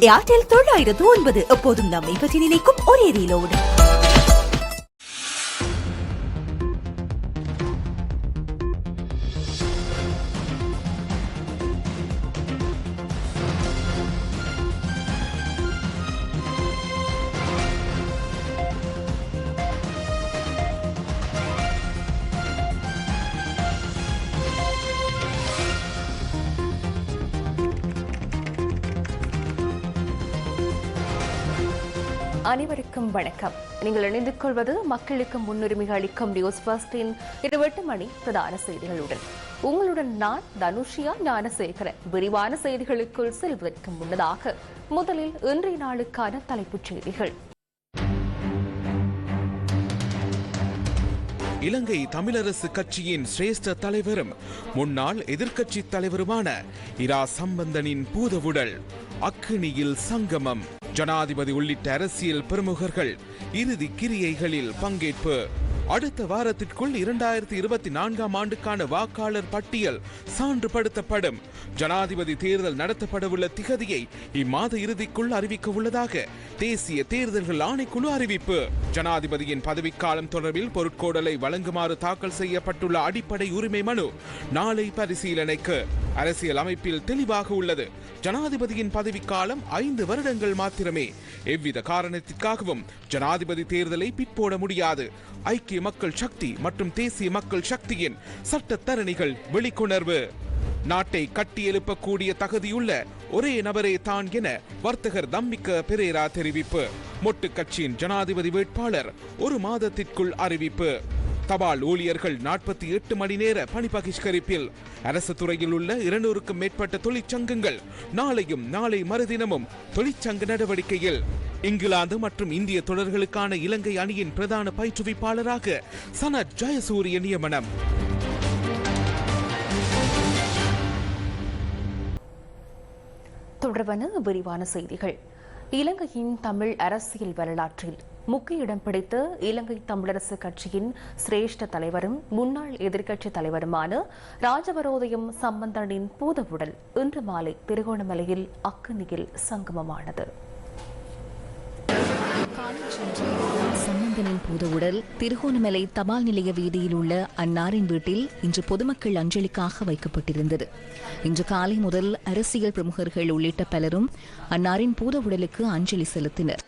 Airtel தொள்ளாயிரத்து ஒன்பது. எப்போதும் நம்மை பற்றி நினைக்கும் ஒரே ரீலோடு. வணக்கம். நீங்கள் இணைந்து கொள்வது மக்களுக்கு முன்னுரிமை அளிக்கும் நியூஸ் பர்ஸ்டின் இருபெட்டு மணி பிரதான செய்திகளுடன். உங்களுடன் நான் தனுஷியா ஞானசேகரன். விரிவான செய்திகளுக்குள் செல்வதற்கு முன்னதாக முதலில் இன்றைய நாளுக்கான தலைப்புச் செய்திகள். இலங்கை தமிழரசு கட்சியின் சிரேஷ்ட தலைவரும் முன்னாள் எதிர்க்கட்சி தலைவருமான இரா சம்பந்தனின் பூதவுடல் அக்கினியில் சங்கமம். ஜனாதிபதி உள்ளிட்ட அரசியல் பிரமுகர்கள் இறுதி கிரியைகளில் பங்கேற்பு. அடுத்த வாரத்திற்குள் இரண்டாயிரத்தி இருபத்தி நான்காம் ஆண்டுக்கான வாக்காளர் பட்டியல் சான்றுபடுத்தப்படும். ஜனாதிபதி தேர்தல் நடத்தப்படவுள்ள திகதியை இம்மாத இறுதிக்குள் அறிவிக்க உள்ளதாக தேசிய தேர்தல்கள் ஆணைக்குழு அறிவிப்பு. ஜனாதிபதியின் பதவிக்காலம் தொடர்பில் பொருட்கோடலை வழங்குமாறு தாக்கல் செய்யப்பட்டுள்ள அடிப்படை உரிமை மனு நாளை பரிசீலனைக்கு. அரசியல் அமைப்பில் தெளிவாக உள்ளது. ஜனாதிபதியின் பதவிக்காலம் ஐந்து வருடங்கள் மாத்திரமே. எவ்வித காரணத்திற்காகவும் ஜனாதிபதி தேர்தலை பிற்போட முடியாது. ஐக்கிய ஐக்கிய மக்கள் சக்தி மற்றும் தேசிய மக்கள் சக்தியின் சட்டத்தரணிகள் வெளிக்கொணர்வு நாட்டை கட்டியெழுப்பக்கூடிய தகுதியுள்ள ஒரே நபரே தான் என வர்த்தகர் தம்பிக்க பெரேரா தெரிவிப்பு. மொட்டு கட்சியின் ஜனாதிபதி வேட்பாளர் ஒரு மாதத்திற்குள் அறிவிப்பு. தபால் ஊழியர்கள் நாற்பத்தி எட்டு மணி நேர பணி பகிஷ்கரிப்பில் அரசு துறையில் உள்ள இருநூறுக்கும் மேற்பட்ட தொழிற்சங்கங்கள் நாளையும் நாளை மறுதினமும் தொழிற்சங்க நடவடிக்கையில். இங்கிலாந்து மற்றும் இந்திய தொடர்களுக்கான இலங்கை அணியின் பிரதான பயிற்றுவிப்பாளராக சனத் ஜெயசூரிய நியமனம். தொடர்பான விரிவான செய்திகள். இலங்கையின் தமிழ் அரசியல் வரலாற்றில் முக்கிய இடம் பிடித்த இலங்கை தமிழரசு கட்சியின் சிரேஷ்ட தலைவரும் முன்னாள் எதிர்க்கட்சி தலைவருமான ராஜவரோதயம் சம்பந்தனின் பூதவுடல் இன்று மாலை திருகோணமலையில் அக்கனியில் சங்கமமானது. சம்பந்தனின் பூதவுடல் திருகோணமலை தபால் நிலைய வீதியில் உள்ள அன்னாரின் வீட்டில் இன்று பொதுமக்கள் அஞ்சலிக்காக வைக்கப்பட்டிருந்தது. இன்று காலை முதல் அரசியல் பிரமுகர்கள் உள்ளிட்ட பலரும் அன்னாரின் பூதவுடலுக்கு அஞ்சலி செலுத்தினர்.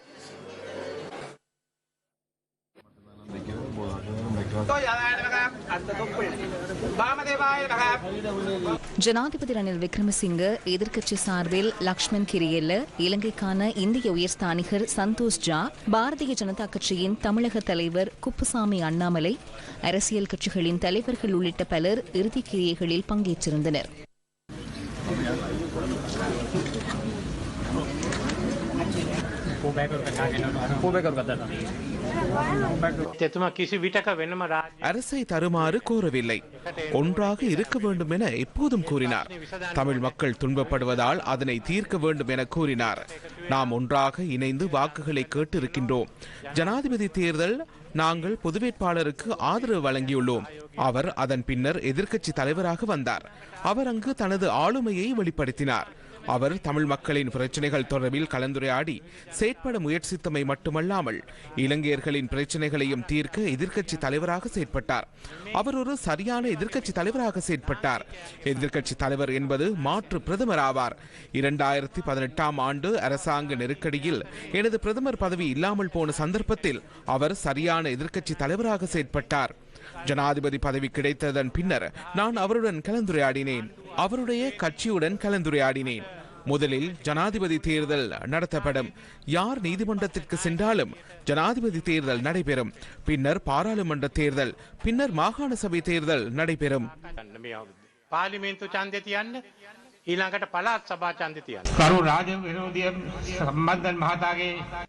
ஜனாதிபதி ரணில் விக்ரமசிங்க எதிர்க்கட்சி சார்பில் லக்ஷ்மண் கிரியல்ல இலங்கைக்கான இந்திய உயர்ஸ்தானிகர் சந்தோஷ் ஜா பாரதிய ஜனதா கட்சியின் தமிழக தலைவர் குப்புசாமி அண்ணாமலை அரசியல் கட்சிகளின் தலைவர்கள் உள்ளிட்ட பலர் இறுதி கிரியைகளில் பங்கேற்றிருந்தனர். போபேக்கர் அரசை தருமாறு கோரவில்லை. ஒன்றாக இருக்க வேண்டும் என எப்போதும் கூறினார். தமிழ் மக்கள் துன்பப்படுவதால் அதனை தீர்க்க வேண்டும் என கூறினார். நாம் ஒன்றாக இணைந்து வாக்குகளை கேட்டிருக்கின்றோம். ஜனாதிபதி தேர்தல் நாங்கள் பொது வேட்பாளருக்கு ஆதரவு வழங்கியுள்ளோம். அவர் அதன் பின்னர் எதிர்க்கட்சி தலைவராக வந்தார். அவர் அங்கு தனது ஆளுமையை வெளிப்படுத்தினார். அவர் தமிழ் மக்களின் பிரச்சனைகள் தொடர்பில் கலந்துரையாடி செயற்பட முயற்சித்தமை மட்டுமல்லாமல் இலங்கையர்களின் பிரச்சனைகளையும் தீர்க்க எதிர்க்கட்சி தலைவராக செயற்பட்டார். அவர் ஒரு சரியான எதிர்க்கட்சி தலைவராக செயற்பட்டார். எதிர்க்கட்சி தலைவர் என்பது மாற்று பிரதமர் ஆவார். இரண்டாயிரத்தி பதினெட்டாம் ஆண்டு அரசாங்க நெருக்கடியில் எனது பிரதமர் பதவி இல்லாமல் போன சந்தர்ப்பத்தில் அவர் சரியான எதிர்க்கட்சி தலைவராக செயற்பட்டார். ஜனாதிபதி பதவி கிடைத்ததன் பின்னர் நான் அவருடன் கலந்துரையாடினேன். அவருடைய கட்சியுடன் கலந்துரையாடினேன். முதலில் ஜனாதிபதி தேர்தல் நடத்தப்படும். யார் நீதிமன்றத்திற்கு சென்றாலும் ஜனாதிபதி தேர்தல் நடைபெறும். பின்னர் பாராளுமன்ற தேர்தல் பின்னர் மாகாண சபை தேர்தல் நடைபெறும்.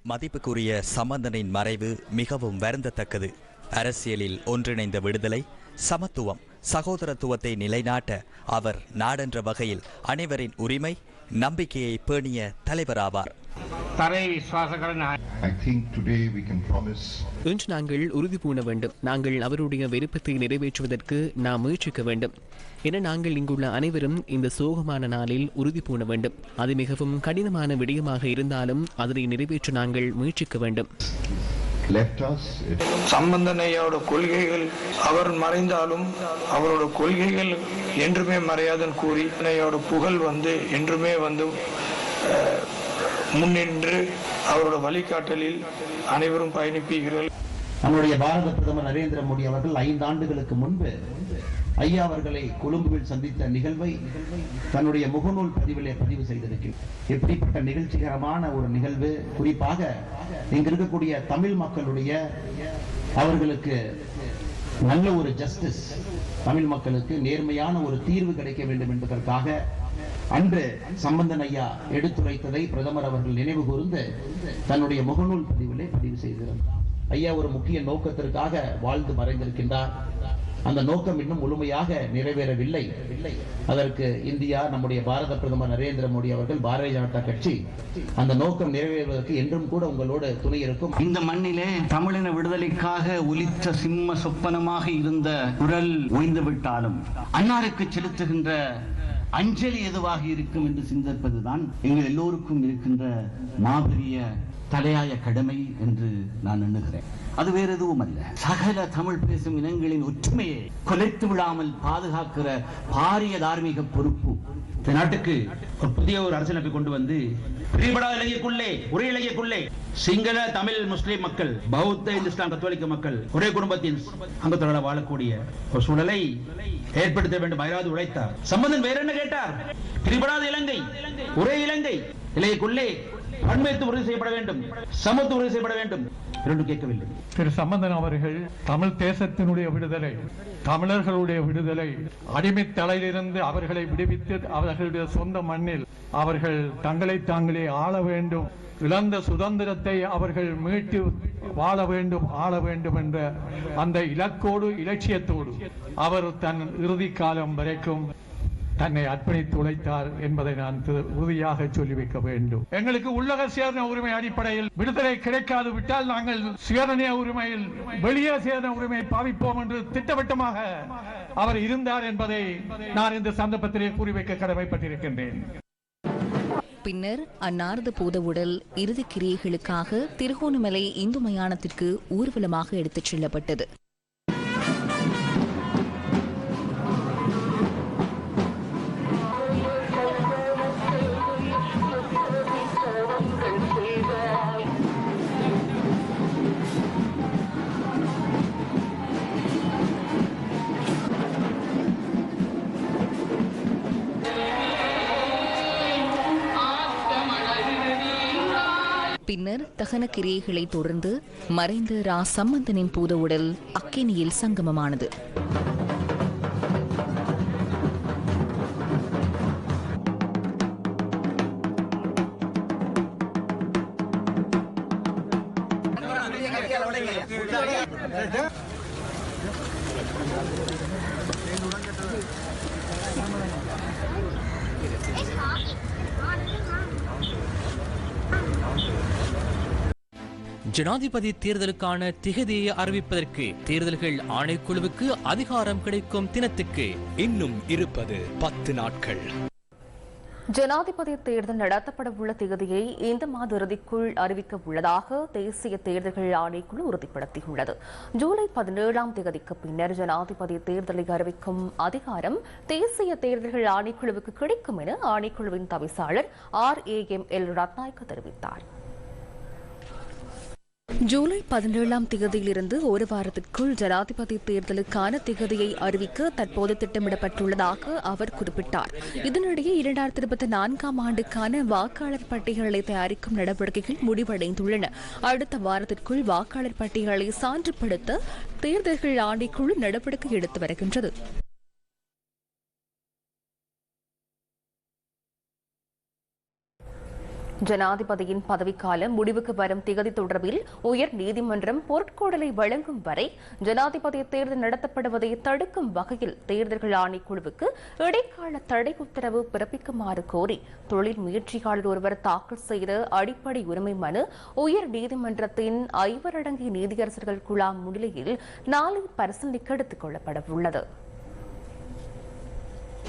மதிப்புக்குரிய சம்பந்தனின் மறைவு மிகவும் வருந்தத்தக்கது. அரசியலில் ஒன்றிணைந்த விடுதலை சமத்துவம் சகோதரத்துவத்தை நிலைநாட்ட அவர் நாடென்ற வகையில் அனைவரின் உரிமை நம்பிக்கையை பேணிய தலைவராவார். இன்று நாங்கள் உறுதி பூண வேண்டும். நாங்கள் அவருடைய விருப்பத்தை நிறைவேற்றுவதற்கு நாம் முயற்சிக்க வேண்டும். என நாங்கள் இங்குள்ள அனைவரும் இந்த சோகமான நாளில் உறுதி பூண வேண்டும். அது மிகவும் கடினமான விடயமாக இருந்தாலும் அதனை நிறைவேற்ற நாங்கள் முயற்சிக்க வேண்டும். Left us. It சம்பந்தன் ஐயாவோட கொள்கைகள் அவர் மறைந்தாலும் அவரோட கொள்கைகள் என்றுமே மறையாதுன்னு கூறி ஐயாவோட புகழ் வந்து என்றுமே வந்து முன்னின்று அவரோட வழிகாட்டலில் அனைவரும் பயணிப்பீர்கள் நம்முடைய பாரத பிரதமர் நரேந்திர மோடி அவர்கள் ஐந்து ஆண்டுகளுக்கு முன்பு ஐயா அவர்களை கொழும்புவில் சந்தித்த நிகழ்வை தன்னுடைய முகநூல் பதிவிலே பதிவு செய்திருக்கிறேன். எப்படிப்பட்ட நிகழ்ச்சிகரமான ஒரு நிகழ்வு. குறிப்பாக இங்க இருக்கக்கூடிய தமிழ் மக்களுடைய அவர்களுக்கு நல்ல ஒரு ஜஸ்டிஸ் தமிழ் மக்களுக்கு நேர்மையான ஒரு தீர்வு கிடைக்க வேண்டும் என்பதற்காக அன்று சம்பந்தன் ஐயா எடுத்துரைத்ததை பிரதமர் அவர்கள் நினைவு கூர்ந்து தன்னுடைய முகநூல் பதிவிலே பதிவு செய்திருந்தார். ஐயா ஒரு முக்கிய நோக்கத்திற்காக வாழ்ந்து மறைந்திருக்கின்றார். அந்த நோக்கம் இன்னும் முழுமையாக நிறைவேறவில்லை. அதற்கு இந்தியா நம்முடைய பாரத பிரதமர் நரேந்திர மோடி அவர்கள் பாரதிய ஜனதா கட்சி அந்த நோக்கம் நிறைவேறுவதற்கு என்றும் கூட உங்களோடு துணை இருக்கும். இந்த மண்ணிலே தமிழின விடுதலைக்காக ஒலித்த சிம்ம சொப்பனமாக இருந்த குரல் ஓய்ந்து விட்டாலும் அன்னாருக்கு செலுத்துகின்ற அஞ்சலி எதுவாக இருக்கும் என்று சிந்திப்பதுதான் எங்கள் எல்லோருக்கும் இருக்கின்ற மாபெரிய தலையாய கடமை என்று நான் எண்ணுகிறேன். அது வேற எதுவும் அல்ல சகல தமிழ் பேசும் இனங்களின் ஒற்றுமையை கொலைத்து விடாமல் பாதுகாக்கிற பாரிய தார்மீக பொறுப்பு. இந்த நாட்டுக்கு ஒரு புதிய ஒரு அரசியலமைப்பை கொண்டு வந்து பிரிபடா இலங்கைக்குள்ளே ஒரே இலங்கைக்குள்ளே சிங்கள தமிழ் முஸ்லிம் மக்கள் பௌத்த இந்துஸ்தான் கத்தோலிக்க மக்கள் ஒரே குடும்பத்தின் அங்கத்தோட வாழக்கூடிய ஒரு சூழலை ஏற்படுத்த வேண்டும். அயராது உழைத்தார். சம்பந்தன் வேற என்ன கேட்டார்? பிரிபடாத இலங்கை ஒரே இலங்கை இலங்கைக்குள்ளே பன்மைத்து உறுதி செய்யப்பட வேண்டும். சமத்து உறுதி செய்யப்பட வேண்டும். இரண்டு கேட்கவில்லை. திரு சம்பந்தன் அவர்கள் தமிழ் தேசத்தினுடைய விடுதலை தமிழர்களுடைய விடுதலை அடிமைத்தலையிலிருந்து அவர்களை விடுவித்து அவர்களுடைய சொந்த மண்ணில் அவர்கள் தங்களை தாங்களே ஆள வேண்டும் இழந்த சுதந்திரத்தை அவர்கள் மீட்டு வாழ வேண்டும் ஆள வேண்டும் என்ற அந்த இலக்கோடு இலட்சியத்தோடு அவர் தன் இறுதி காலம் வரைக்கும் தன்னை அர்ப்பணித்து உழைத்தார் என்பதை நான் உறுதியாக சொல்லி வைக்க வேண்டும். எங்களுக்கு உள்ளக சேர்ந்த உரிமை அடிப்படையில் விடுதலை கிடைக்காது விட்டால் நாங்கள் சுயநிர்ணய உரிமையில் வெளியே சேர்ந்த உரிமை பாவிப்போம் என்று திட்டவட்டமாக அவர் இருந்தார் என்பதை நான் இந்த சந்தர்ப்பத்திலே கூறி வைக்க கடமைப்பட்டிருக்கின்றேன். பின்னர் அன்னாரது பூதவுடல் இறுதிக் கிரியைகளுக்காக திருகோணமலை இந்து மயானத்திற்கு ஊர்வலமாக எடுத்துச் செல்லப்பட்டது. பின்னர் தகன கிரியைகளை தொடர்ந்து மறைந்த ரா சம்பந்தனின் பூத உடல் அக்கினியில் சங்கமமானது. ஜனாதிபதி தேர்தலுக்கான திகதியை அறிவிப்பதற்கு தேர்தல்கள் ஆணைக்குழுவுக்கு அதிகாரம் கிடைக்கும் தினத்துக்கு இன்னும் இருப்பது பத்து நாட்கள். ஜனாதிபதி தேர்தல் நடத்தப்பட உள்ள தேதியை இந்த மாத இறுதிக்குள் அறிவிக்க உள்ளதாக தேசிய தேர்தல்கள் ஆணைக்குழு உறுதிப்படுத்தியுள்ளது. ஜூலை பதினேழாம் தேதிக்கு பின்னர் ஜனாதிபதி தேர்தலை அறிவிக்கும் அதிகாரம் தேசிய தேர்தல்கள் ஆணைக்குழுவுக்கு கிடைக்கும் என ஆணைக்குழுவின் தவிசாளர் R A M L Ratnayake தெரிவித்தார். ஜூலை பதினேழாம் தேதியிலிருந்து ஒரு வாரத்திற்குள் ஜனாதிபதி தேர்தலுக்கான திகதியை அறிவிக்க தற்போது திட்டமிடப்பட்டுள்ளதாக அவர் குறிப்பிட்டார். இதனிடையே இரண்டாயிரத்தி இருபத்தி நான்காம் ஆண்டுக்கான வாக்காளர் பட்டியலை தயாரிக்கும் நடவடிக்கைகள் முடிவடைந்துள்ளன. அடுத்த வாரத்திற்குள் வாக்காளர் பட்டியலை சான்றுபடுத்த தேர்தல்கள் ஆணைக்குழு நடவடிக்கை எடுத்து வருகின்றது. ஜனாதிபதியின் பதவிக்காலம் முடிவுக்கு வரும் திகதி தொடர்பில் உயர் நீதிமன்றம் பொருட்கோடலை வழங்கும் வரை ஜனாதிபதி தேர்தல் நடத்தப்படுவதை தடுக்கும் வகையில் தேர்தல்கள் ஆணைக்குழுவுக்கு இடைக்கால தடை உத்தரவு பிறப்பிக்குமாறு கோரி தொழில் முயற்சியாளர் ஒருவர் தாக்கல் செய்த அடிப்படை உரிமை மனு உயர் நீதிமன்றத்தின் ஐவரடங்கிய நீதியரசர்கள் குழாம் முன்னிலையில் நாளை பரிசீலனைக்கு எடுத்துக் கொள்ளப்பட உள்ளது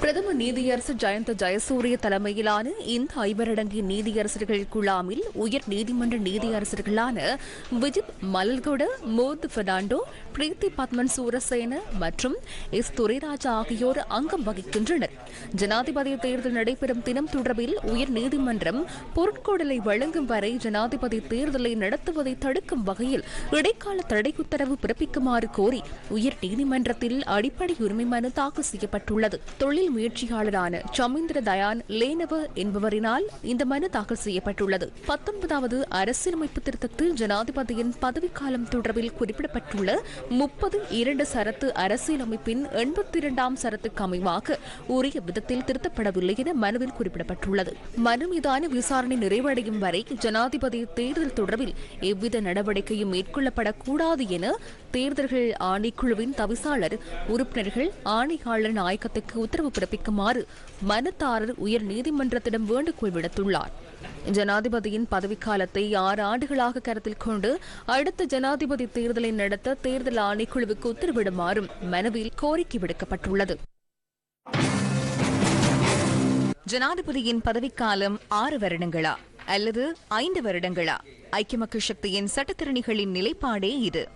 பிரதம நீதியரசர் ஜயந்த ஜெயசூரிய தலைமையிலான இந்த ஐவரடங்கிய நீதியரசர்கள் குழாமில் உயர் நீதிமன்ற நீதியரசர்களான விஜித் மலல்கொட மோத் பெர்னாண்டோ பிரீத்தி பத்மன் சூரசேன மற்றும் எஸ் துரைராஜா ஆகியோர் அங்கம் வகிக்கின்றனர். ஜனாதிபதி தேர்தல் நடைபெறும் தினம் தொடர்பில் உயர் நீதிமன்றம் பொருட்கொடலை வழங்கும் வரை ஜனாதிபதி தேர்தலை நடத்துவதை தடுக்கும் வகையில் இடைக்கால தடை உத்தரவு பிறப்பிக்குமாறு கோரி உயர் நீதிமன்றத்தில் அடிப்படை உரிமை மனு தாக்கல் செய்யப்பட்டுள்ளது. தொழில் முயற்சியாளரான சமீந்திர தயான் லேனவ என்பவரினால் இந்த மனு தாக்கல் செய்யப்பட்டுள்ளது. பத்தொன்பதாவது அரசியலமைப்பு திருத்தத்தில் ஜனாதிபதியின் பதவிக்காலம் தொடர்பில் குறிப்பிடப்பட்டுள்ள முப்பது இரண்டு சரத்து அரசியலமைப்பின் எண்பத்தி இரண்டாம் சரத்துக்கு அமைவாக உரிய விதத்தில் திருத்தப்படவில்லை என மனுவில் குறிப்பிடப்பட்டுள்ளது. மனு மீதான விசாரணை நிறைவடையும் வரை ஜனாதிபதி தேர்தல் தொடர்பில் எவ்வித நடவடிக்கையும் மேற்கொள்ளப்படக்கூடாது என தேர்தல்கள் ஆணைக்குழுவின் தவிசாளர் உறுப்பினர்கள் ஆணையாளர் நாயக்கத்துக்கு உத்தரவு பிறப்பிக்குமாறு மனுதாரர் உயர் நீதிமன்றத்திடம் வேண்டுகோள் விடுத்துள்ளார். ஜனாதிபதியின் பதவிக்காலத்தை ஆறு ஆண்டுகளாக கருத்தில் கொண்டு அடுத்த ஜனாதிபதி தேர்தலை நடத்த தேர்தல் ஆணைக்குழுவுக்கு உத்தரவிடுமாறும் மனுவில் கோரிக்கை விடுக்கப்பட்டுள்ளது. ஜனாதிபதியின் பதவிக்காலம் ஆறு வருடங்களா அல்லது ஐந்து வருடங்களா? ஐக்கிய மக்கள் சக்தியின் சட்டத்திறனிகளின் நிலைப்பாடே இது.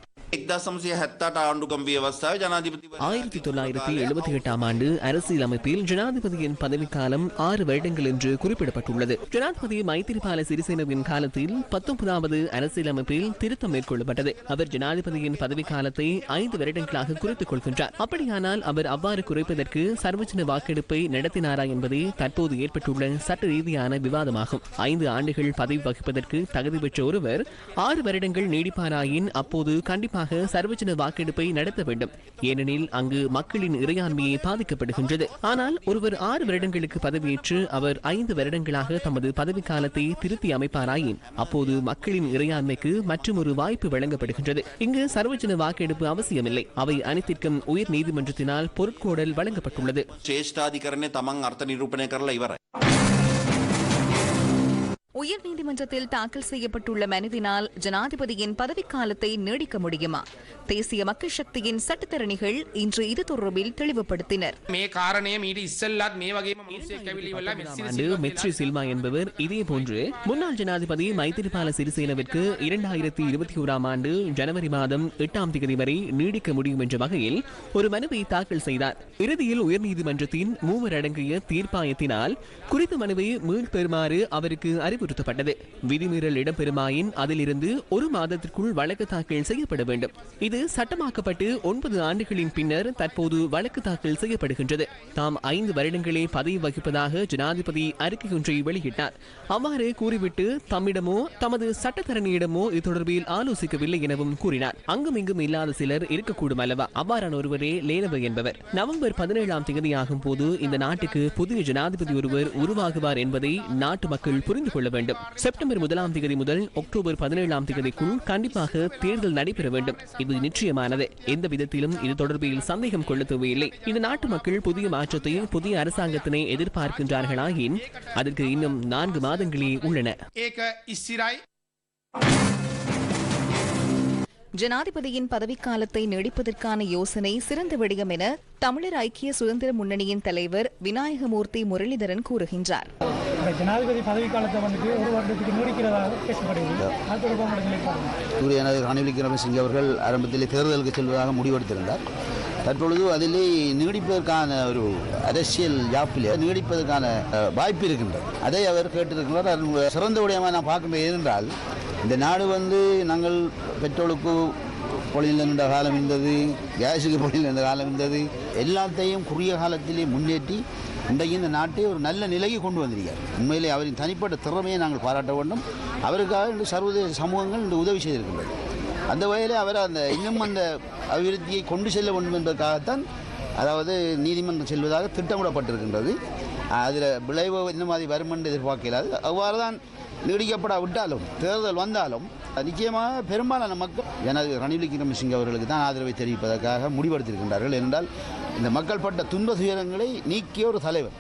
ஆயிரத்தி தொள்ளாயிரத்தி எழுபத்தி எட்டாம் ஆண்டு அரசியலமைப்பில் ஜனாதிபதியின் பதவிக்காலம் ஆறு வருடங்கள் என்று குறிப்பிடப்பட்டுள்ளது. ஜனாதிபதி மைத்திரிபால சிறிசேனவின் காலத்தில் பத்தொன்பதாவது அரசியலமைப்பில் திருத்தம் மேற்கொள்ளப்பட்டது. அவர் ஜனாதிபதியின் பதவிக்காலத்தை ஐந்து வருடங்களாக குறைத்துக் கொள்கின்றார். அப்படியானால் அவர் அவ்வாறு குறைப்பதற்கு சர்வஜன வாக்கெடுப்பை நடத்தினாரா என்பதே தற்போது ஏற்பட்டுள்ள சட்ட ரீதியான விவாதமாகும். ஐந்து ஆண்டுகள் பதவி வகிப்பதற்கு தகுதி பெற்ற ஒருவர் ஆறு வருடங்கள் நீடிப்பாராயின் அப்போது கண்டிப்பாக எதிராக சர்வஜன வாக்கெடுப்பை நடத்த வேண்டும். ஏனெனில் அங்கு மக்களின் இறையாண்மையை பாதிக்கப்படுகின்றது. ஆனால் ஒருவர் ஆறு வருடங்களுக்கு பதவியேற்று அவர் ஐந்து வருடங்களாக தமது பதவி காலத்தை திருத்தி அமைப்பாராயின் அப்போது மக்களின் இறையாண்மைக்கு மற்றும் வாய்ப்பு வழங்கப்படுகின்றது. இங்கு சர்வஜன வாக்கெடுப்பு அவசியமில்லை. அவை அனைத்திற்கும் உயர் நீதிமன்றத்தினால் பொருட்கோடல் வழங்கப்பட்டுள்ளது. சேஷ்டாதிகரனை தமங் அர்த்த நிரூபணை கரல இவரை. உயர்நீதிமன்றத்தில் தாக்கல் செய்யப்பட்டுள்ள மனுவினால் ஜனாதிபதியின் பதவிக்காலத்தை நீடிக்க முடியுமா? தேசிய மக்கள் சக்தியின் சட்டத்தரணிகள் இன்று இது தொடர்பில் தெளிவுபடுத்தினர். மெத்ரி சில்வா என்பவர் இதேபோன்று முன்னாள் ஜனாதிபதி மைத்திரிபால சிறிசேனவிற்கு இரண்டாயிரத்தி இருபத்தி ஓராம் ஆண்டு ஜனவரி மாதம் எட்டாம் தேதி வரை நீடிக்க முடியும் என்ற வகையில் ஒரு மனுவை தாக்கல் செய்தார். இறுதியில் உயர்நீதிமன்றத்தின் மூவர் அடங்கிய தீர்ப்பாயத்தினால் குறித்த மனுவை மீள் மீள்பெறுமாறு அவருக்கு அறிவு அறிவுறுத்தப்பட்டது விதிமீறல் இடம்பெறுமாயின் அதிலிருந்து ஒரு மாதத்திற்குள் வழக்கு தாக்கல் செய்யப்பட வேண்டும். இது சட்டமாக்கப்பட்டு ஒன்பது ஆண்டுகளின் பின்னர் தற்போது வழக்கு தாக்கல் செய்யப்படுகின்றது. தாம் ஐந்து வருடங்களே பதவி வகிப்பதாக ஜனாதிபதி அறிக்கை ஒன்றை வெளியிட்டார். அவ்வாறு கூறிவிட்டு தம்மிடமோ தமது சட்டத்தரணியிடமோ இது தொடர்பில் ஆலோசிக்கவில்லை எனவும் கூறினார். அங்கும் இங்கும் இல்லாத சிலர் இருக்கக்கூடும் அல்லவா? அவ்வாறான ஒருவரே லேனவ என்பவர். நவம்பர் பதினேழாம் தேதியாகும் போது இந்த நாட்டுக்கு புதிய ஜனாதிபதி ஒருவர் உருவாகுவார் என்பதை நாட்டு மக்கள் புரிந்து கொள்ள வேண்டும். செப்டம்பர் முதலாம் தேதி முதல் அக்டோபர் பதினேழாம் தேதிக்குள் கண்டிப்பாக தேர்தல் நடைபெற வேண்டும். இது நிச்சயமானது. எந்த விதத்திலும் இது தொடர்பில் சந்தேகம் கொள்ள தேவையில்லை இது நாட்டு மக்கள் புதிய மாற்றத்தை புதிய அரசாங்கத்தினை எதிர்பார்க்கின்றார்களாயின் அதற்கு இன்னும் நான்கு மாதங்களே உள்ளன. ஜனாதிபதியின் பதவிக்காலத்தை நீடிப்பதற்கான யோசனை சிறந்த விடயம் என தமிழர் ஐக்கிய சுதந்திர முன்னணியின் தலைவர் விநாயகமூர்த்தி முரளிதரன் கூறுகின்றார். ஜனாதிபதி பதவிக்காலத்தை வந்துட்டு ஒரு வருடத்துக்கு நீடிக்கிறதாக பேசப்படுகிறது. அது தொடர்பான நிலைப்பாடு ரணில் விக்ரமசிங்கே அவர்கள் ஆரம்பத்தில் தேர்தலுக்கு செல்வதாக முடிவெடுத்திருந்தார். தற்பொழுது அதிலே நீடிப்பதற்கான ஒரு அரசியல் யாப்பிலே நீடிப்பதற்கான வாய்ப்பு இருக்கின்றது. அதை அவர் கேட்டிருக்கிறார். அது சிறந்த விடயமாக நான் பார்க்க ஏனென்றால் இந்த நாடு வந்து நாங்கள் பெட்ரோலுக்கு பொழில் நின்ற காலம் இருந்தது கேஸுக்கு பொழில் நின்ற காலம் இருந்தது எல்லாத்தையும் குறுகிய காலத்திலே முன்னேற்றி இன்றைக்கு இந்த நாட்டை ஒரு நல்ல நிலைக்கு கொண்டு வந்திருக்கார் உண்மையிலே அவரின் தனிப்பட்ட திறமையை நாங்கள் பாராட்ட வேண்டும். அவருக்காக இன்று சர்வதேச சமூகங்கள் இன்று உதவி செய்திருக்கின்றது அந்த வகையில் அவர் அந்த இன்னும் அந்த அபிவிருத்தியை கொண்டு செல்ல வேண்டும் என்பதற்காகத்தான் அதாவது நீதிமன்றம் செல்வதாக திட்டமிடப்பட்டிருக்கின்றது. அதில் விளைவு இந்த மாதிரி வரும் என்று எதிர்பார்க்கலாது. அவ்வாறு தான் நீடிக்கப்பட விட்டாலும் தேர்தல் வந்தாலும் நிச்சயமாக பெரும்பாலான மக்கள் எனது ரணில் விக்ரமசிங்க அவர்களுக்கு தான் ஆதரவை தெரிவிப்பதற்காக முடிவெடுத்திருக்கின்றார்கள். என்றால் இந்த மக்கள் பட்ட துன்ப துயரங்களை நீக்கிய ஒரு தலைவர்.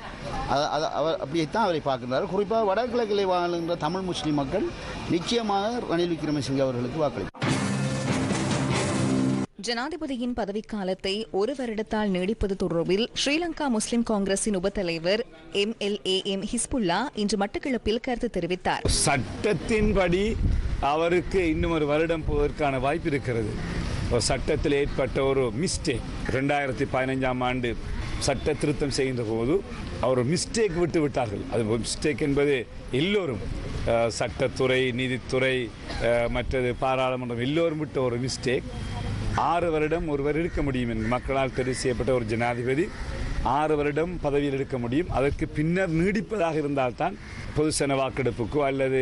அது அவர் அப்படியேத்தான் அவரை பார்க்கின்றார். குறிப்பாக வடகிழக்கிலே வாழ்கின்ற தமிழ் முஸ்லீம் மக்கள் நிச்சயமாக ரணில் விக்ரமசிங்க அவர்களுக்கு வாக்களிப்பார் ஜனாதிபதியின் பதவிக்காலத்தை ஒரு வருடத்தால் நீடிப்பது தொடர்பில் ஸ்ரீலங்கா முஸ்லிம் காங்கிரசின் உபத்தலைவர் M L A M Hizbullah இன்று மட்டக்களப்பில் கருத்து தெரிவித்தார். சட்டத்தின்படி அவருக்கு இன்னும் ஒரு வருடம் போவதற்கான வாய்ப்பு இருக்கிறது. ஒரு சட்டத்தில் ஏற்பட்ட ஒரு மிஸ்டேக் ரெண்டாயிரத்தி பதினைஞ்சாம் ஆண்டு சட்ட திருத்தம் செய்கின்ற போது அவர் ஒரு மிஸ்டேக் விட்டு விட்டார்கள். அது மிஸ்டேக் என்பது எல்லோரும் சட்டத்துறை நீதித்துறை மற்றது பாராளுமன்றம் எல்லோரும் விட்ட ஒரு மிஸ்டேக் ஆறு வருடம் ஒருவர் இருக்க முடியும் என்று மக்களால் தெரிவு செய்யப்பட்ட ஒரு ஜனாதிபதி ஆறு வருடம் பதவியில் இருக்க முடியும். அதற்கு பின்னர் நீடிப்பதாக இருந்தால்தான் பொதுசன வாக்கெடுப்புக்கோ அல்லது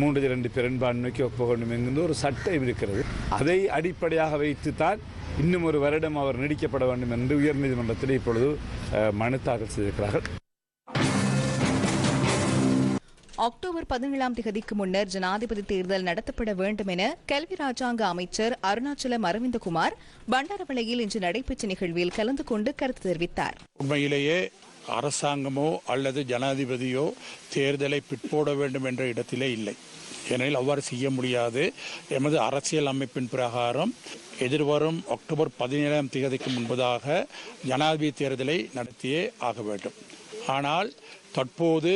மூன்று இரண்டு பெரும்பான்மைக்கு ஒப்புக் வேண்டும் என்கின்ற ஒரு சட்டம் இருக்கிறது. அதை அடிப்படையாக வைத்துத்தான் இன்னும் ஒரு வருடம் அவர் நீடிக்கப்பட வேண்டும் என்று உயர்நீதிமன்றத்தில் இப்பொழுது மனு தாக்கல் செய்திருக்கிறார்கள். அக்டோபர் பதினேழாம் தேதிக்கு முன்னர் ஜனாதிபதி தேர்தல் நடத்தப்பட வேண்டும் என கல்வி ராஜாங்க அமைச்சர் அருணாச்சலம் அரவிந்தகுமார் பண்டாரவளையில் இன்று நடைபெற்ற நிகழ்வில் கலந்து கொண்டு கருத்து தெரிவித்தார். உண்மையிலேயே அரசாங்கமோ அல்லது ஜனாதிபதியோ தேர்தலை பிற்போட வேண்டும் என்ற இடத்திலே இல்லை. ஏனெனில் அவ்வாறு செய்ய முடியாது. எமது அரசியல் அமைப்பின் பிரகாரம் எதிர்வரும் அக்டோபர் பதினேழாம் தேதிக்கு முன்பதாக ஜனாதிபதி தேர்தலை நடத்தியே ஆக வேண்டும். ஆனால் தற்போது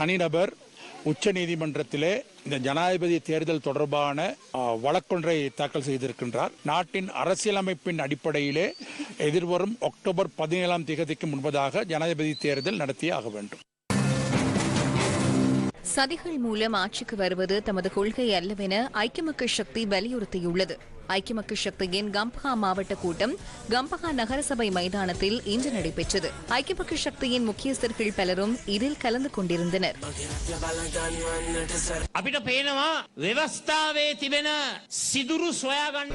தனிநபர் உச்ச நீதிமன்றத்திலே இந்த ஜனாதிபதி தேர்தல் தொடர்பான வழக்கொன்றை தாக்கல் செய்திருக்கின்றார். நாட்டின் அரசியலமைப்பின் அடிப்படையிலே எதிர்வரும் அக்டோபர் பதினேழாம் தேதிக்கு முன்பதாக ஜனாதிபதி தேர்தல் நடத்தியே ஆக வேண்டும். சதிகள் மூலம் ஆட்சிக்கு வருவது தமது கொள்கை அல்லவென ஐக்கிய மக்கள் சக்தி வலியுறுத்தியுள்ளது. ஐக்கியமக்கு சக்தியின் கம்பஹா மாவட்ட கூட்டம் கம்பஹா நகரசபை மைதானத்தில் இன்று நடைபெற்றது. ஐக்கியமக்கு சக்தியின் முக்கியஸ்தர்கள் பலரும் இதில் கலந்து கொண்டிருந்தனர்.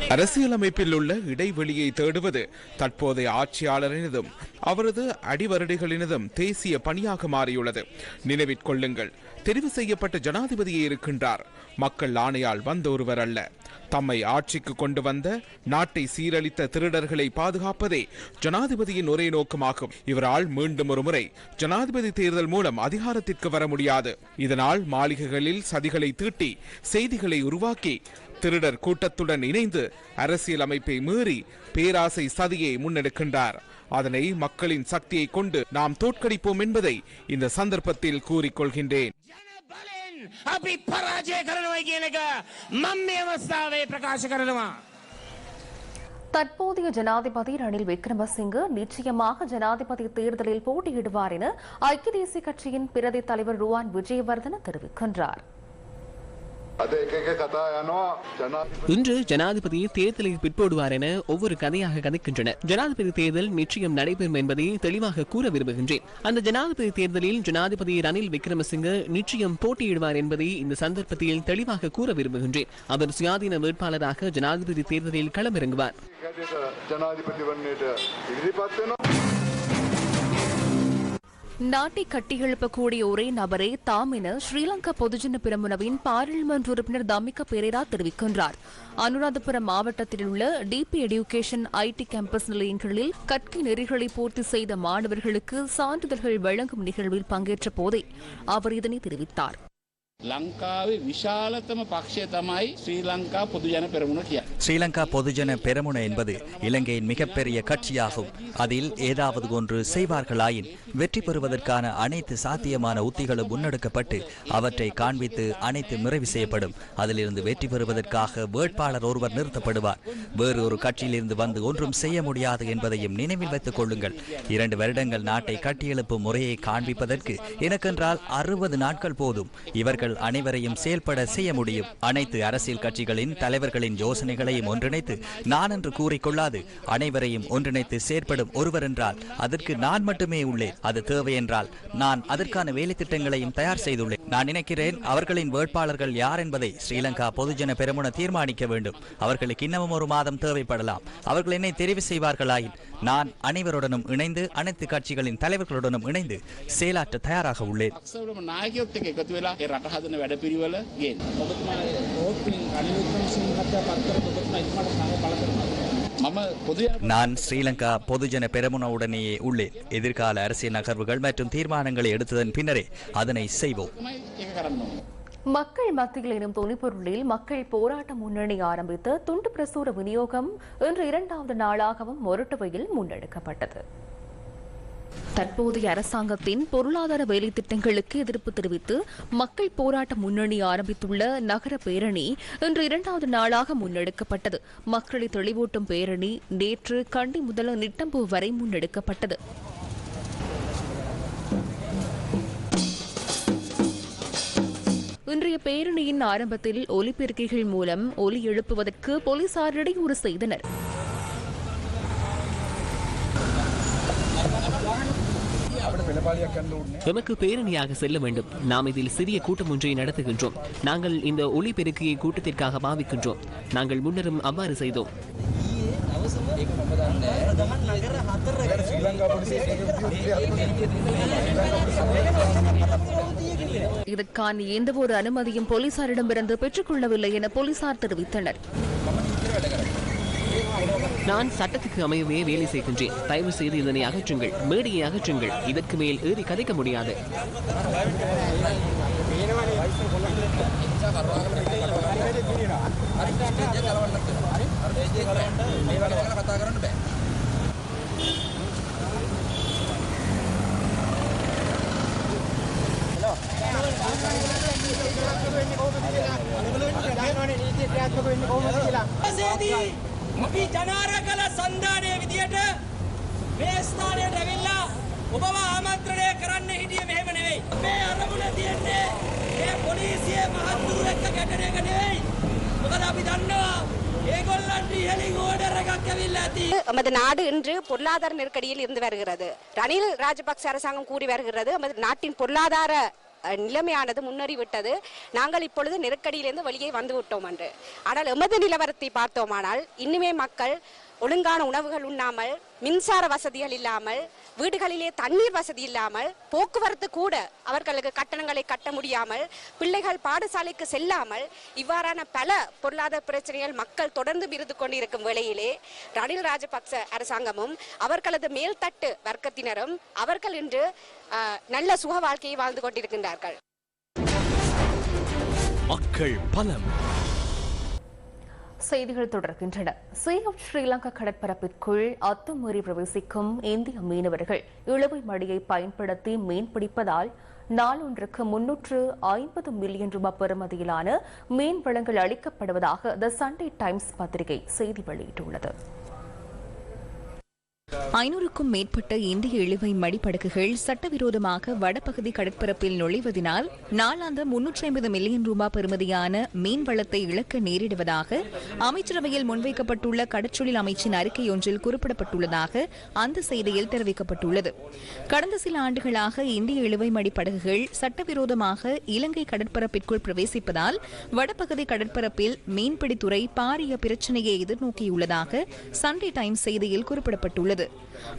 அரசியலமைப்பில் உள்ள இடைவெளியை தேடுவது தற்போதைய ஆட்சியாளரினதும் அவரது அடிவரடிகளினதும் தேசிய பணியாக மாறியுள்ளது. நினைவிற்கொள்ளுங்கள் தெரிவு செய்யப்பட்ட ஜனாதிபதியே இருக்கின்றார். மக்கள் ஆணையால் வந்த ஒருவர் அல்ல தம்மை ஆட்சிக்கு கொண்டு வந்த நாட்டை சீரழித்த திருடர்களை பாதுகாப்பதே ஜனாதிபதியின் ஒரே நோக்கமாகும். இவரால் மீண்டும் ஒரு முறை ஜனாதிபதி தேர்தல் மூலம் அதிகாரத்திற்கு வர முடியாது. இதனால் மாளிகைகளில் சதிகளை தீட்டி செய்திகளை உருவாக்கி திருடர் கூட்டத்துடன் இணைந்து அரசியல் அமைப்பை மீறி பேராசை சதியை முன்னெடுக்கின்றார். அதனை மக்களின் சக்தியை கொண்டு நாம் தோற்கடிப்போம் என்பதை இந்த சந்தர்ப்பத்தில் கூறிக்கொள்கின்றேன். අපි පරාජය කරනවයි කියන එක මම මේ අවස්ථාවේ ප්‍රකාශ කරනවා. தற்போதைய ஜனாதிபதி ரணில் விக்ரமசிங்கே நிச்சயமாக ஜனாதிபதி தேர்தலில் போட்டியிடுவார் என ஐக்கிய தேசிய கட்சியின் பிரதி தலைவர் ருவான் விஜயவர்தன தெரிவிக்கின்றார் இன்று ஜனாதிபதி தேர்தலை பிற்போடுவார் என ஒவ்வொரு கதையாக கதைக்கின்றனர். ஜனாதிபதி தேர்தல் நிச்சயம் நடைபெறும் என்பதை தெளிவாக கூற விரும்புகின்றேன். அந்த ஜனாதிபதி தேர்தலில் ஜனாதிபதி ரணில் விக்ரமசிங்க நிச்சயம் போட்டியிடுவார் என்பதை இந்த சந்தர்ப்பத்தில் தெளிவாக கூற விரும்புகின்றேன். அவர் சுயாதீன வேட்பாளராக ஜனாதிபதி தேர்தலில் களமிறங்குவார். ஜனாதிபதி நாட்டை கட்டியெழுப்பக்கூடிய ஒரே நபரே தாம் என ஸ்ரீலங்கா பொதுஜன பிரமுனவின் பாராளுமன்ற உறுப்பினர் தமிக்க பெரேரா தெரிவிக்கின்றார். அனுராதபுரம் மாவட்டத்தில் உள்ள டிபி எடுகேஷன் ஐடி கேம்பஸ் நிலையங்களில் கற்கை நெறிகளை பூர்த்தி செய்த மாணவர்களுக்கு சான்றிதழ்கள் வழங்கும் நிகழ்வில் பங்கேற்ற போதே அவர் இதனை தெரிவித்தார். ලංකාවේ විශාලතම පක්ෂය තමයි ශ්‍රී ලංකා පොදුජන පෙරමුණ කිය. ஸ்ரீலங்கா பொதுஜன பெரமுன என்பது இலங்கையின் மிகப்பெரிய கட்சியாகும் அதில் ஏதாவது ஒன்று செய்வார்களாயின் வெற்றி பெறுவதற்கான அனைத்து சாத்தியமான உத்திகளும் முன்னெடுக்கப்பட்டு அவற்றை காண்பித்து அனைத்து நிறைவு செய்யப்படும் அதிலிருந்து வெற்றி பெறுவதற்காக வேட்பாளர் ஒருவர் நிறுத்தப்படுவார் வேறு ஒரு கட்சியிலிருந்து வந்து ஒன்றும் செய்ய முடியாது என்பதையும் நினைவில் வைத்துக் கொள்ளுங்கள் இரண்டு வருடங்கள் நாட்டை கட்டியெழுப்பும் முறையை காண்பிப்பதற்கு எனக்கென்றால் அறுபது நாட்கள் போதும் இவர்கள் அனைவரையும் செயல்பட செய்ய முடியும். அனைத்து அரசியல் கட்சிகளின் தலைவர்களின் யோசனைகளையும் ஒன்றிணைத்து நான் என்று கூறிக்கொள்ளாது. அனைவரையும் ஒன்றிணைத்து செயற்படும் ஒருவர் என்றால் அதற்கு நான் மட்டுமே உள்ளேன். அது தேவை என்றால் நான் அதற்கான வேலை திட்டங்களையும் தயார் செய்துள்ளேன். நான் நினைக்கிறேன் அவர்களின் வேட்பாளர்கள் யார் என்பதை ஸ்ரீலங்கா பொதுஜன பெருமுன தீர்மானிக்க வேண்டும். அவர்களுக்கு இன்னமும் ஒரு மாதம் தேவைப்படலாம். அவர்கள் என்னை தெரிவு செய்வார்களாயின் நான் அனைவருடனும் இணைந்து அனைத்து கட்சிகளின் தலைவர்களுடனும் இணைந்து செயலாற்ற தயாராக உள்ளேன். நான் ஸ்ரீலங்கா பொதுஜன பெரமுனவுடனேயே உள்ளேன். எதிர்கால அரசியல் நகர்வுகள் மற்றும் தீர்மானங்களை எடுத்ததன் பின்னரே அதனை செய்வோம். மக்கள் மத்தியில் எனும் துணிப்பொருளில் மக்கள் போராட்ட முன்னணி ஆரம்பித்த துண்டு பிரசுர விநியோகம் இன்று இரண்டாவது நாளாகவும் மொரட்டுவையில் முன்னெடுக்கப்பட்டது. தற்போதைய அரசாங்கத்தின் பொருளாதார வேலை திட்டங்களுக்கு எதிர்ப்பு தெரிவித்து மக்கள் போராட்ட முன்னணி ஆரம்பித்துள்ள நகர பேரணி இன்று இரண்டாவது நாளாக முன்னெடுக்கப்பட்டது. மக்களை தெளிவூட்டும் பேரணி நேற்று கண்டி முதல் நிட்டம்பு வரை முன்னெடுக்கப்பட்டது. இன்றைய பேரணியின் ஆரம்பத்தில் ஒலிபெருக்கிகள் மூலம் ஒலி எழுப்புவதற்கு போலீசார் இடையூறு செய்தனர். எமக்கு பேரணியாக செல்ல வேண்டும். நாம் இதில் சிறிய கூட்டம் ஒன்றை நடத்துகின்றோம். நாங்கள் இந்த ஒளிபெருக்கியை கூட்டத்திற்காக பாவிக்கின்றோம். நாங்கள் முன்னரும் அவ்வாறு செய்தோம். இதற்கான எந்தவொரு அனுமதியும் போலீசாரிடமிருந்து பெற்றுக்கொள்ளவில்லை என போலீசார் தெரிவித்தனர். நான் சட்டத்துக்கு அமையவே வேலை செய்கின்றேன். தயவு செய்து இதனை அகற்றுங்கள். மேடையை அகற்றுங்கள். இதற்கு மேல் ஏறி கதைக்க முடியாது. எமது நாடு இன்று பொருளாதார நெருக்கடியில் இருந்து வருகிறது. ரணில் ராஜபக்ச அரசாங்கம் கூறி வருகிறது எமது நாட்டின் பொருளாதார நிலைமையானது முன்னேறிவிட்டது. நாங்கள் இப்பொழுது நெருக்கடியிலிருந்து வெளியே வந்து விட்டோம் என்று. ஆனால் எமது நிலவரத்தை பார்த்தோமானால் இன்னுமே மக்கள் ஒழுங்கான உணவுகள் உண்ணாமல் மின்சார வசதிகள் இல்லாமல் வீடுகளிலே தண்ணீர் வசதி இல்லாமல் போக்குவரத்து கூட அவர்களுக்கு கட்டணங்களை கட்ட முடியாமல் பிள்ளைகள் பாடசாலைக்கு செல்லாமல் இவ்வாறான பல பொருளாதார பிரச்சனைகள் மக்கள் தொடர்ந்து இருந்து கொண்டிருக்கும் வேளையிலே ரணில் ராஜபக்ச அரசாங்கமும் அவர்களது மேல்தட்டு வர்க்கத்தினரும் அவர்கள் இன்று நல்ல சுக வாழ்க்கையை வாழ்ந்து கொண்டிருக்கின்றார்கள். மக்கள் பலம். செய்திகள் தொடர்கின்றன. சீ ஆஃப் ஸ்ரீலங்கா கடற்பரப்பிற்குள் அத்துமீறி பிரவேசிக்கும் இந்திய மீனவர்கள் இழுவை மடியை பயன்படுத்தி மீன்பிடிப்பதால் நாளொன்றுக்கு முன்னூற்று ஐம்பது மில்லியன் ரூபாய் பெறுமதியிலான மீன் வளங்கள் அளிக்கப்படுவதாக த சண்டே டைம்ஸ் பத்திரிகை செய்தி வெளியிட்டுள்ளது. ஐநூறுக்கும் மேற்பட்ட இந்திய இழுவை மடிப்படகுகள் சட்டவிரோதமாக வடபகுதி கடற்பரப்பில் நுழைவதினால் நாளாந்த முன்னூற்றி ஐம்பது மில்லியன் ரூபாய் பெறுமதியான மீன் வளத்தை இழக்க நேரிடுவதாக அமைச்சரவையில் முன்வைக்கப்பட்டுள்ள கடற்றொழில் அமைச்சின் அறிக்கை ஒன்றில் குறிப்பிடப்பட்டுள்ளதாக அந்த செய்தியில் தெரிவிக்கப்பட்டுள்ளது. கடந்த சில ஆண்டுகளாக இந்திய இழுவை மடிப்படகுகள் சட்டவிரோதமாக இலங்கை கடற்பரப்பிற்குள் பிரவேசிப்பதால் வடபகுதி கடற்பரப்பில் மீன்பிடித்துறை பாரிய பிரச்சினையை எதிர்நோக்கியுள்ளதாக சண்டே டைம்ஸ் செய்தியில் குறிப்பிடப்பட்டுள்ளது.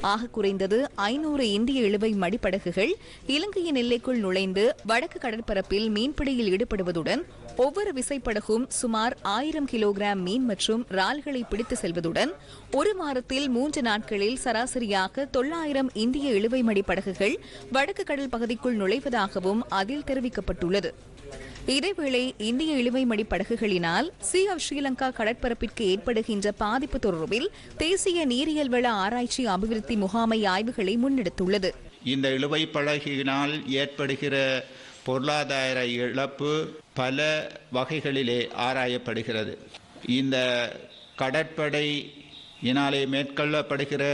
ஆக குறைந்தது ஐநூறு இந்திய இழுவை மடிப்படகுகள் இலங்கையின் எல்லைக்குள் நுழைந்து வடக்கு கடற்பரப்பில் மீன்பிடியில் ஈடுபடுவதுடன் ஒவ்வொரு விசைப்படகும் சுமார் ஆயிரம் கிலோகிராம் மீன் மற்றும் இறால்களை பிடித்து செல்வதுடன் ஒரு வாரத்தில் மூன்று நாட்களில் சராசரியாக தொள்ளாயிரம் இந்திய இழுவை மடிப்படகுகள் வடக்கு கடல் பகுதிக்குள் நுழைவதாகவும் அதில் தெரிவிக்கப்பட்டுள்ளது. இதேவேளை இந்திய இழுவை மடி படகுகளினால் சி ஆஃப் ஸ்ரீலங்கா கடற்பரப்பிற்கு ஏற்படுகின்ற பாதிப்பு தொடர்பில் தேசிய நீரியல் வள ஆராய்ச்சி அபிவிருத்தி முகாமை ஆய்வுகளை முன்னெடுத்துள்ளது. இந்த இழுவை பழகினால் ஏற்படுகிற பொருளாதார இழப்பு பல வகைகளிலே ஆராயப்படுகிறது. இந்த கடற்படை இனாலே மேற்கொள்ளப்படுகிற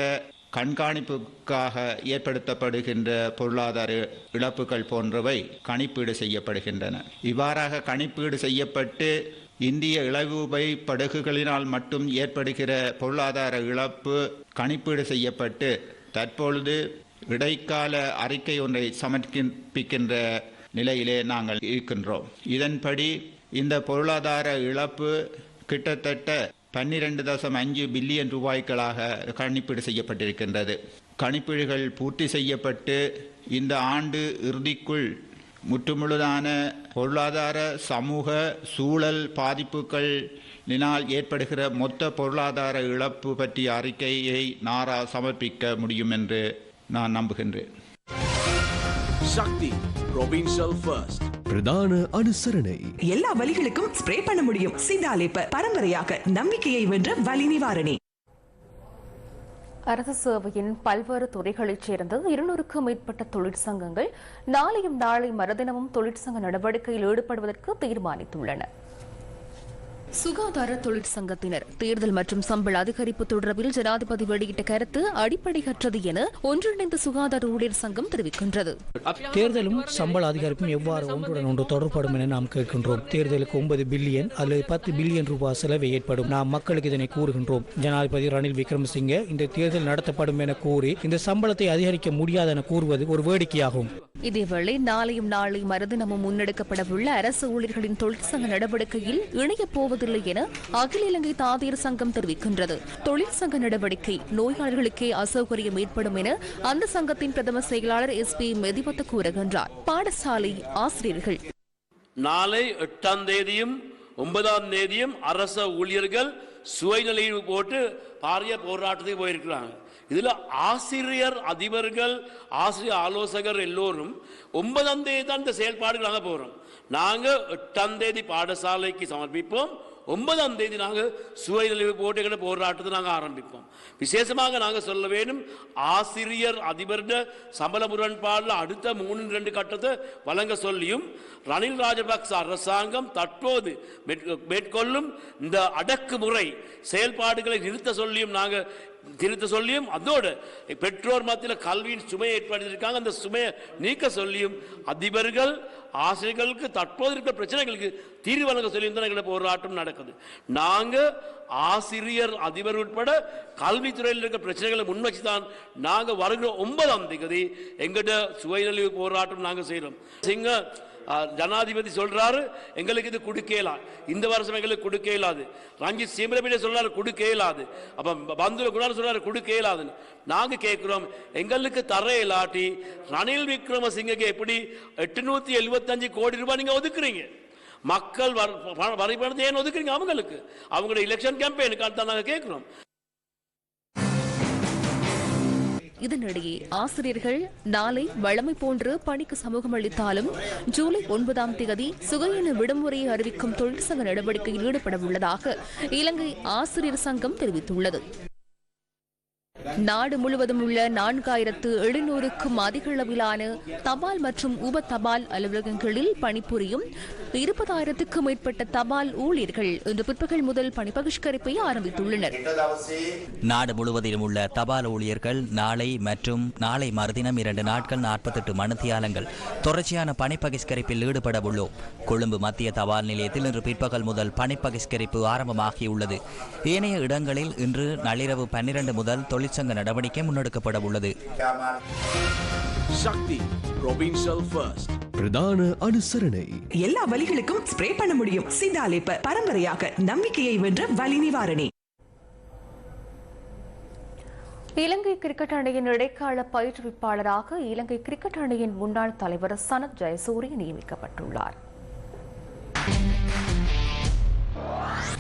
கண்காணிப்புக்காக ஏற்படுத்தப்படுகின்ற பொருளாதார இழப்புகள் போன்றவை கணிப்பீடு செய்யப்படுகின்றன. இவ்வாறாக கணிப்பீடு செய்யப்பட்டு இந்திய இளவுபை படகுகளினால் மட்டும் ஏற்படுகிற பொருளாதார இழப்பு கணிப்பீடு செய்யப்பட்டு தற்பொழுது இடைக்கால அறிக்கை ஒன்றை சமர்ப்பிக்கின்ற நிலையிலே நாங்கள் இருக்கின்றோம். இதன்படி இந்த பொருளாதார இழப்பு கிட்டத்தட்ட பன்னிரண்டு தசம் அஞ்சு பில்லியன் ரூபாய்களாக கணிப்பீடு செய்யப்பட்டிருக்கின்றது. கணிப்பீடுகள் பூர்த்தி செய்யப்பட்டு இந்த ஆண்டு இறுதிக்குள் முற்றுமுழுதான பொருளாதார சமூக சூழல் பாதிப்புகளினால் ஏற்படுகிற மொத்த பொருளாதார இழப்பு பற்றிய அறிக்கையை நாரா சமர்ப்பிக்க முடியும் என்று நான் நம்புகின்றேன். சக்தி ப்ரொவின்ஷியல் ஃபர்ஸ்ட் பிரதான அனுசரணை. எல்லா வலிகளுக்கும் ஸ்ப்ரே பண்ண முடியும். சிந்தாலேப்ப பரம்பரையாக நம்பிக்கையை வென்ற வலி நிவாரணி. அரசு சேவையின் பல்வேறு துறைகளைச் சேர்ந்த இருநூறுக்கும் மேற்பட்ட தொழிற்சங்கங்கள் நாளையும் நாளை மறுதினமும் தொழிற்சங்க நடவடிக்கையில் ஈடுபடுவதற்கு தீர்மானித்துள்ளன. சுகாதார தொழிற்சங்கத்தினர் தேர்தல் மற்றும் சம்பள அதிகரிப்பு தொடர்பில் ஜனாதிபதி வெளியிட்ட கருத்து அடிப்படையற்றது என ஒன்றிணைந்த சுகாதார ஊழியர் சங்கம் தெரிவிக்கின்றது. தேர்தலும் சம்பள அதிகரிப்பும் எவ்வாறு ஒன்றுடன் ஒன்று தொடர்படும் என நாம் கேட்கின்றோம். தேர்தலுக்கு ஒன்பது பில்லியன் அல்லது பத்து பில்லியன் ரூபாய் செலவு ஏற்படும். நாம் மக்களுக்கு இதனை கூறுகின்றோம். ஜனாதிபதி ரணில் விக்ரமசிங்கே இந்த தேர்தல் நடத்தப்படும் என கூறி இந்த சம்பளத்தை அதிகரிக்க முடியாது என கூறுவது ஒரு வேடிக்கையாகும். இதேவேளை நாளையும் நாளை மறுதினமும் முன்னெடுக்கப்படவுள்ள அரசு ஊழியர்களின் தொழிற்சங்க நடவடிக்கையில் இணையப் போவதில்லை என அகில இலங்கை தாதியர் சங்கம் தெரிவிக்கின்றது. தொழில் சங்க நடவடிக்கை நோயாளர்களுக்கே அசௌகரியம் ஏற்படும் என அந்த சங்கத்தின் பிரதம செயலாளர் எஸ் பி மெதிவத்த கூறுகின்றார். பாடசாலை ஆசிரியர்கள். நாளை எட்டாம் தேதியும் ஒன்பதாம் தேதியும் அரச ஊழியர்கள் சுயநிலையில் போட்டு பாரிய போராட்டத்துக்கு போயிருக்கிறாங்க. இதில் ஆசிரியர் அதிபர்கள் ஆசிரியர் ஆலோசகர் எல்லோரும் ஒன்பதாம் தேதி தான் இந்த செயல்பாடுகளாக போகிறோம் நாங்கள் எட்டாம் தேதி பாடசாலைக்கு சமர்ப்பிப்போம். ஒன்பதாம் தேதி நாங்கள் சுயநிலைவு போட்டிகளை போராட்டத்தை நாங்கள் ஆரம்பிப்போம். விசேஷமாக நாங்கள் சொல்ல வேண்டும் ஆசிரியர் அதிபர்ட சம்பள முரண்பாடில் அடுத்த மூணு ரெண்டு கட்டத்தை வழங்க சொல்லியும் ரணில் ராஜபக்ச அரசாங்கம் தற்போது மேற்கொள்ளும் இந்த அடக்குமுறை செயல்பாடுகளை நிறுத்த சொல்லியும் நாங்கள் திருத்த சொல்லியும் அதோடு பெற்றோர் மத்தியில் கல்வியின் சுமையை ஏற்படுத்தியிருக்காங்க. அந்த சுமையை நீக்க சொல்லியும் அதிபர்கள் ஆசிரியர்களுக்கு தற்போது இருக்கிற பிரச்சனைகளுக்கு தீர்வு வழங்க சொல்லியும் தான் எங்களை போராட்டம் நடக்குது. நாங்கள் ஆசிரியர் அதிபர் உட்பட கல்வித்துறையில் இருக்கிற பிரச்சனைகளை முன் வச்சு தான் நாங்கள் வருகிற ஒன்பதாம் தேதி எங்கிட்ட சுயநலிவு போராட்டம் நாங்கள் செய்கிறோம் சிங்க ஜனாதிபதி சொல்றாரு எங்களுக்கு இது கொடுக்கலா இந்த வருஷம் எங்களுக்கு கொடுக்க இயலாது ரஞ்சித் சீமரபிட சொல்றாரு கொடுக்க இயலாது அப்ப பந்துல குணால் சொல்றாரு கொடுக்க இயலாதுன்னு நாங்க கேட்கிறோம் எங்களுக்கு தர இல்லாட்டி ரணில் விக்ரமசிங்கக்கு எப்படி எட்டுநூத்தி எழுபத்தஞ்சு கோடி ரூபாய் நீங்க ஒதுக்குறீங்க? மக்கள் வரி பணத்தை ஏன் ஒதுக்குறீங்க அவங்களுக்கு? அவங்களோட எலெக்ஷன் கேம்பெயினுக்கு தான் நாங்க கேட்கிறோம் இதனிடையே ஆசிரியர்கள் நாளை வழமை போன்று பணிக்கு சமூகம் அளித்தாலும் ஜூலை ஒன்பதாம் தேதி சுகையின விடுமுறையை அறிவிக்கும் தொழிற்சங்க நடவடிக்கையில் ஈடுபட உள்ளதாக இலங்கை ஆசிரியர் சங்கம் தெரிவித்துள்ளது. நாடு முழுவதும் உள்ள நான்காயிரத்து எழுநூறுக்கும் அதிக அளவிலான தபால் மற்றும் உப தபால் அலுவலகங்களில் பணிபுரியும் இருபதாயிரத்துக்கும் மேற்பட்ட தபால் ஊழியர்கள் இன்று பிற்பகல் முதல் பணி பகிஷ்கரிப்பை ஆரம்பித்துள்ளனர். நாடு முழுவதிலும் உள்ள தபால் ஊழியர்கள் நாளை மற்றும் நாளை மறுதினம் இரண்டு நாட்கள் நாற்பத்தெட்டு மணித்தியாலங்கள் தொடர்ச்சியான பணி பகிஷ்கரிப்பில் ஈடுபட உள்ளோம் கொழும்பு மத்திய தபால் நிலையத்தில் இன்று பிற்பகல் முதல் பணி பகிஷ்கரிப்பு ஆரம்பமாகியுள்ளது. ஏனைய இடங்களில் இன்று நள்ளிரவு பன்னிரண்டு முதல் தொழிற்சங்க நடவடிக்கை முன்னெடுக்கப்பட உள்ளது. சக்தி ப்ரொவின்ஷியல் ஃபர்ஸ்ட் பிரதான அனுசரணை. எல்லா வலிகளுக்கும் ஸ்ப்ரே பண்ண முடியும். சிந்தாலேப்ப பரம்பரையாக நம்பிக்கையை வென்ற வலி நிவாரணி. இலங்கை கிரிக்கெட் அணியின் இடைக்கால பயிற்றுவிப்பாளராக இலங்கை கிரிக்கெட் அணியின் முன்னாள் தலைவர் சனத் ஜெயசூரிய நியமிக்கப்பட்டுள்ளார்.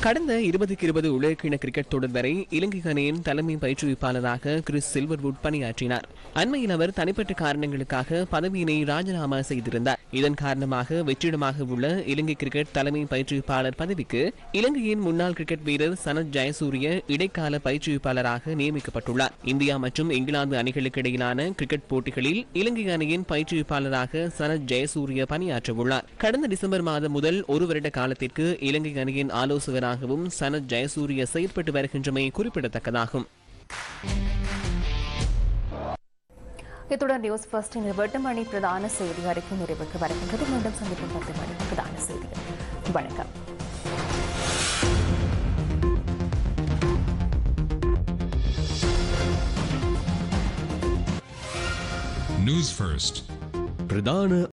கடந்த இருபதுக்கு இருபது உலகக்கிண கிரிக்கெட் தொடர் வரை இலங்கை அணியின் தலைமை பயிற்றுவிப்பாளராக கிறிஸ் சில்வர்வுட் பணியாற்றினார். அண்மையில் அவர் தனிப்பட்ட காரணங்களுக்காக பதவியினை ராஜினாமா செய்திருந்தார். இதன் காரணமாக வெற்றிடமாக உள்ள இலங்கை கிரிக்கெட் தலைமை பயிற்றுவிப்பாளர் பதவிக்கு இலங்கையின் முன்னாள் கிரிக்கெட் வீரர் சனத் ஜெயசூரிய இடைக்கால பயிற்றுவிப்பாளராக நியமிக்கப்பட்டுள்ளார். இந்தியா மற்றும் இங்கிலாந்து அணிகளுக்கு இடையிலான கிரிக்கெட் போட்டிகளில் இலங்கை அணியின் பயிற்றுவிப்பாளராக சனத் ஜெயசூரிய பணியாற்ற உள்ளார் கடந்த டிசம்பர் மாதம் முதல் ஒரு வருட காலத்திற்கு இலங்கை அணியின் ஆலோசகராகவும் சனத் ஜெயசூரிய செயற்பட்டு வருகின்றமை குறிப்பிடத்தக்கதாகும். இத்துடன் நியூஸ் ஃபர்ஸ்டின் எட்டு மணி பிரதான செய்தி அறிக்கை நிறைவுக்கு வருகின்றது. மீண்டும் சந்திக்கும் பத்து மணி பிரதான செய்திகள். வணக்கம். நியூஸ் ஃபர்ஸ்ட் பிரதான